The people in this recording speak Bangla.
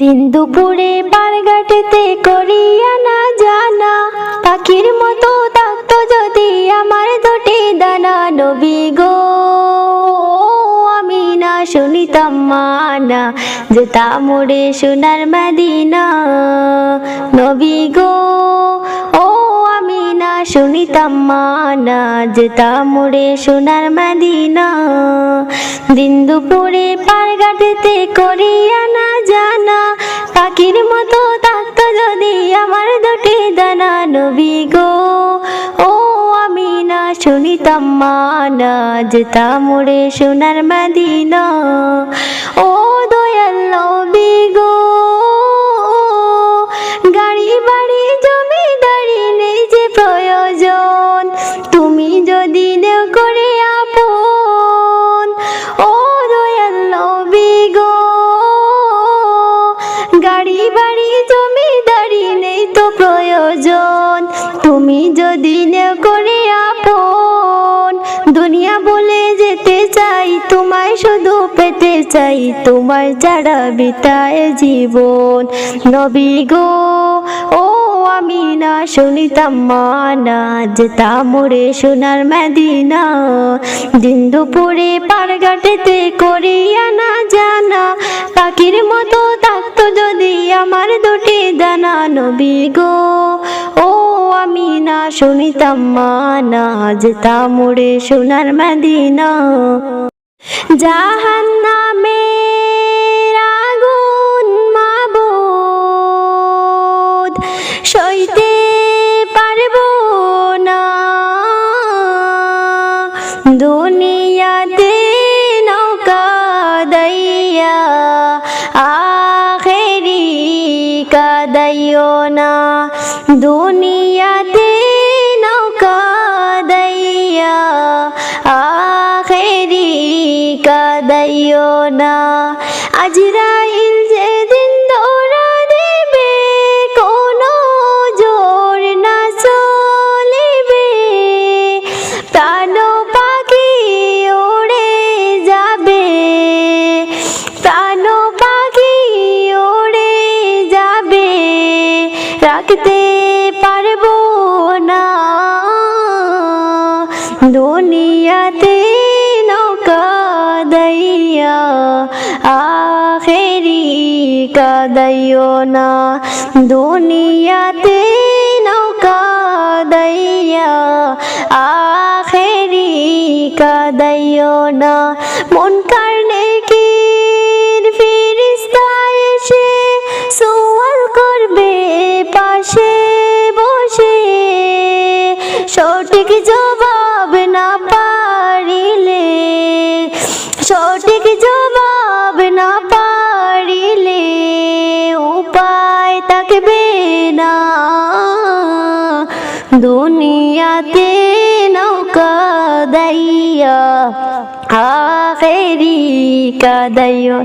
দিন দুপুরে পারঘাটেতে করিয়া না জানা, পাখির মতো থাকতো যদি আমার দুটি দানা, নবী গো, আমি না শুনিতাম মানা যেতা মোড়ে সোনার মাদিনা, নবী গো, ও শুনিতাম মানা যেতা মোড়ে সোনার মদিনা। দিন দুপুরে পারঘাটেতে করিয়া না জানা। পাখির মতো থাকতো যদি আমার দুটি দানা, নবী গো। ও আমি না শুনিতাম মানা যেতাম মোড়ে সোনার মদিনা। ও দয়াল নবী গো। বাড়ি জমিদারি নেই তো প্রয়োজন। তুমি যদি না করে শুধু পেতে চাই তোমার যারা বিতায় জীবন। নবী গো, ও আমি না শুনিতাম মানা যেতাম মোড়ে সোনার মদিনা। দিন দুপুরে পারঘাটেতে করিয়া না জানা, পাখির মতো থাকতো যদি আমার দুটি দানা। নবী গো, ও আমি না শুনিতাম মানা যেতাম মোড়ে সোনার মদিনা। জাহান্নামে আগুন মাবুদ, সইতে পারব না। দুনিয়াতে নৌকা দইয়া, আখেরি কাদাইও না। দুনিয়াতে নৌকা দইয়া কাদাইও না। আজরাইল যেদিন দৌড়া দেবে, কোনো জোর না চলিবে। প্রাণ পাখি উড়ে যাবে, প্রাণ পাখি উড়ে যাবে। রাখতে পারব না। দুনিয়াতে নৌকা দইয়া আখেরি কাদাইও না। দুনিয়াতে নৌকা দইয়া, আখেরি কাদাইও না। মন কারণে কি করবে পাশে বসে। সঠিক জবাব সঠিক জবাব না পারিলে উপায় থাকবে না। দুনিয়াতে নৌকা দাইয়া আখেরি কাদাইও